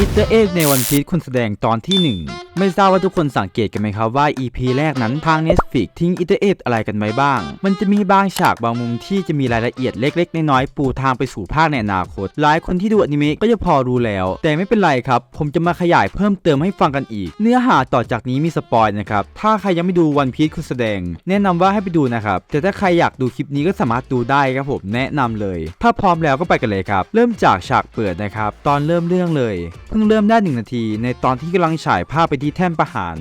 อีเตอร์เอ็กในวันพี e คนแสดงตอนที่ 1 ไม่ทราบว่าทุกคนสังเกตกันไหมครับว่า EP แรกนั้นทาง Netflix ทิ้งอีเตอร์เอ็กอะไรกันไว้บ้าง มันจะมีบางฉากบางมุมที่จะมีรายละเอียดเล็ก ๆ น้อยๆปูทางไปสู่ภาคในอนาคต หลายคนที่ดูอนิเมะก็จะพอรู้แล้ว แต่ไม่เป็นไรครับ ผมจะมาขยายเพิ่มเติมให้ฟังกันอีก เนื้อหาต่อจากนี้มีสปอยนะครับถ้าใครยังไม่ดูวันพี e คนแสดง แนะนำว่าให้ไปดูนะครับแต่ถ้าใครอยากดูคลิปนี้ก็สามารถดูได้ครับผมแนะนำเลย ถ้าพร้อมแล้วก็ไปกันเลยครับเริ่มจากฉากเปิดนะครับตอนเริ่มเรื่องเลยเพิ่งเริ่มได้หนึ่งนาที ในตอนที่กำลังฉายภาพไปที่แท่นประหาร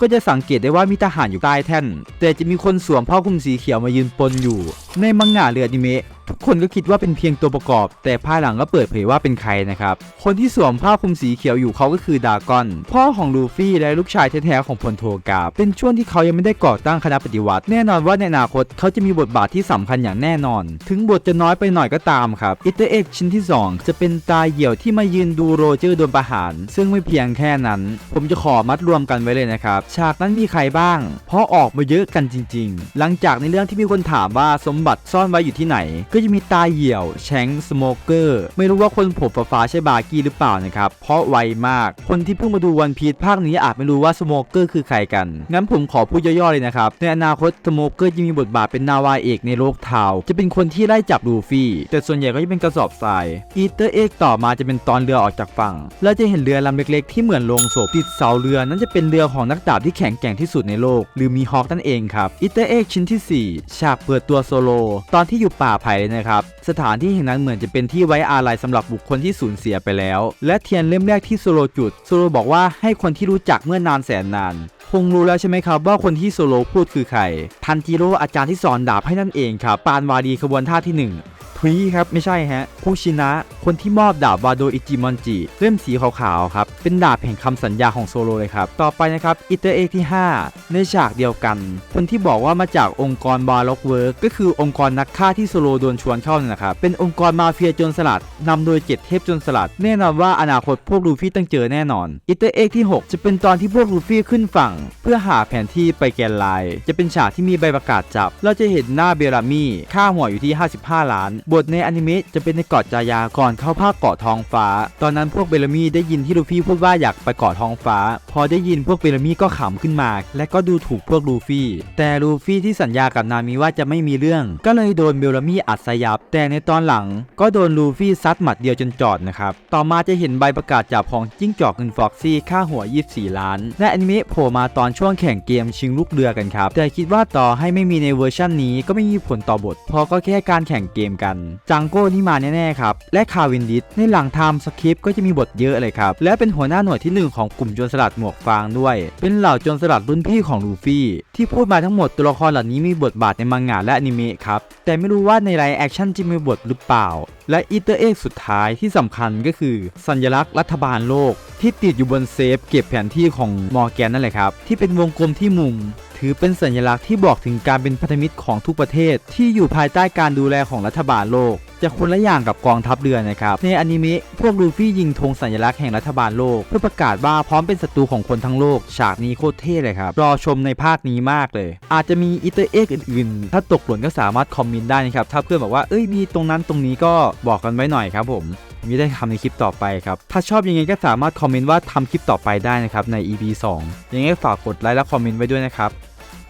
ก็จะสังเกตได้ว่ามีทหารอยู่ใต้แท่น แต่จะมีคนสวมผ้าคลุมสีเขียวมายืนปนอยู่ในมังงะเรืออนิเมะทุกคนก็คิดว่าเป็นเพียงตัวประกอบ แต่ภายหลังก็เปิดเผยว่าเป็นใครนะครับ คนที่สวมผ้าคลุมสีเขียวอยู่เขาก็คือดากอน พ่อของลูฟี่และลูกชายแท้ๆของพลโทกาบเป็นช่วงที่เขายังไม่ได้ก่อตั้งคณะปฏิวัติ แน่นอนว่าในอนาคตเขาจะมีบทบาทที่สำคัญอย่างแน่นอน ถึงบทจะน้อยไปหน่อยก็ตามครับอิตเตอร์เอ็กชิ้นที่ 2 จะเป็นตาเหี่ยวที่มายืนดูโรเจอร์โดนประหาร ซึ่งไม่เพียงแค่นั้น ผมจะขอมัดรวมกันไว้เลยนะครับฉากนั้นมีใครบ้าง เพราะออกมาเยอะกันจริง ๆ หลังจากในเรื่องที่มีคนถามว่าสมบัติซ่อนไว้อยู่ที่ไหน ก็จะมีตาเหี่ยวแชงสโมเกอร์ไม่รู้ว่าคนผมฟ้าใช่บาร์กี้หรือเปล่านะครับ เพราะไวมาก คนที่เพิ่งมาดูวันพี e ภาคนี้อาจไม่รู้ว่าสโมเกอร์คือใครกัน งั้นผมขอพูดย่อๆเลยนะครับ ในอนาคตสโมเกอร์จะมีบทบาทเป็นนาวาเอกในโลกเทาจะเป็นคนที่ไล่จับลูฟี่ แต่ส่วนใหญ่ก็จะเป็นกระสอบทรายอีเตอร์เอกต่อมาจะเป็นตอนเรือออกจากฝั่ง แล้วจะเห็นเรือลำเล็กๆ ที่เหมือนโลงศพติดเสาเรือนั้นจะเป็นเรือของนักดาบที่แข็งแกร่งที่สุดในโลก หรือมีฮอคนั่นเองครับอีเตอร์เอกชิ้นที่ 4 ฉากเปิดตัวโซโลตอนที่อยู่ป่าไผ่เลยนะครับ สถานที่แห่งนั้นเหมือนจะเป็นที่ไว้อาลัยสำหรับบุคคลที่สูญเสียไปแล้ว และเทียนเล่มแรกที่โซโลจุดโซโลบอกว่าให้คนที่รู้จักเมื่อนานแสนนานคงรู้แล้วใช่ไหมครับว่าคนที่โซโลพูดคือใคร ทันจิโร่อาจารย์ที่สอนดาบให้นั่นเองครับ ปานวาดีขบวนท่าที่ 1 ทวีครับไม่ใช่ฮะคุชินะ คนที่มอบดาบวาโดอิจิมอนจิเล่มสีขาวๆครับเป็นดาบแห่งคำสัญญาของโซโลเลยครับ ต่อไปนะครับอิเตอร์เอกที่ 5 ในฉากเดียวกัน คนที่บอกว่ามาจากองค์กรบาล็อกเวิร์กก็คือองค์กรนักฆ่าที่โซโลโดนชวนเข้านั่นนะครับเป็นองค์กรมาเฟียจรสลัดนำโดยเจ็ดเทพจรสลัด แน่นอนว่าอนาคตพวกลูฟี่ต้องเจอแน่นอนอิเตอร์เอกที่ 6 จะเป็นตอนที่พวกลูฟี่ขึ้นฝั่ง เพื่อหาแผนที่ไปแกนไลน์จะเป็นฉากที่มีใบประกาศจับ เราจะเห็นหน้าเบรามี่ค่าหัวอยู่ที่ 55 ล้านบทในอนิเมะจะเป็นในเกาะจายาก่อนเข้าภาคเกาะทองฟ้า ตอนนั้นพวกเบลมี่ได้ยินที่ลูฟี่พูดว่าอยากไปเกาะทองฟ้า พอได้ยินพวกเบลมี่ก็ขำขึ้นมา และก็ดูถูกพวกลูฟี่ แต่ลูฟี่ที่สัญญากับนามิว่าจะไม่มีเรื่อง ก็เลยโดนเบลมี่อัดสยับ แต่ในตอนหลังก็โดนลูฟี่ซัดหมัดเดียวจนจอดนะครับ ต่อมาจะเห็นใบประกาศจับของจิ้งจอกเงินฟ็อกซี่ค่าหัว 24 ล้าน และอนิเมะโผล่มาตอนช่วงแข่งเกมชิงลูกเรือกันครับ แต่คิดว่าต่อให้ไม่มีในเวอร์ชันนี้ก็ไม่มีผลต่อบทเพราะก็แค่การแข่งเกมกันจังโก้นี่มาแน่ๆครับ และคาวินดิสในหลังไทม์สคริปต์ก็จะมีบทเยอะเลยครับ และเป็นหัวหน้าหน่วยที่หนึ่งของกลุ่มโจรสลัดหมวกฟางด้วย เป็นเหล่าโจรสลัดรุ่นพี่ของลูฟี่ที่พูดมาทั้งหมดตัวละครเหล่านี้มีบทบาทในมังงะและอนิเมะครับ แต่ไม่รู้ว่าในไลฟ์แอคชั่นจะมีบทหรือเปล่า และอีเตอร์เอ็กสุดท้ายที่สำคัญก็คือ สัญลักษณ์รัฐบาลโลก ที่ติดอยู่บนเซฟ เก็บแผนที่ของมอร์แกนนั่นแหละครับที่เป็นวงกลมที่มุม ถือเป็นสัญลักษณ์ที่บอกถึงการเป็นพันธมิตรของทุกประเทศ ที่อยู่ภายใต้การดูแลของรัฐบาลโลก จะคนละอย่างกับกองทัพเรือนะครับ ในอนิเมะพวกลูฟี่ยิงธงสัญลักษณ์แห่งรัฐบาลโลก เพื่อประกาศว่าพร้อมเป็นศัตรูของคนทั้งโลก ฉากนี้โคตรเท่เลยครับ รอชมในภาคนี้มากเลย อาจจะมีอีเตอร์เอ็กอื่นๆ ถ้าตกหล่นก็สามารถคอมเมนต์ได้นะครับ ถ้าเพื่อนบอกว่า เอ้ยมีตรงนั้นตรงนี้ก็บอกกันไว้หน่อยครับผมมีได้ทำในคลิปต่อไปครับ ถ้าชอบยังไงก็สามารถคอมเมนต์ว่าทำคลิปต่อไปได้นะครับใน EP 2 ยังไงฝากกดไลค์และคอมเมนต์ไว้ด้วยนะครับ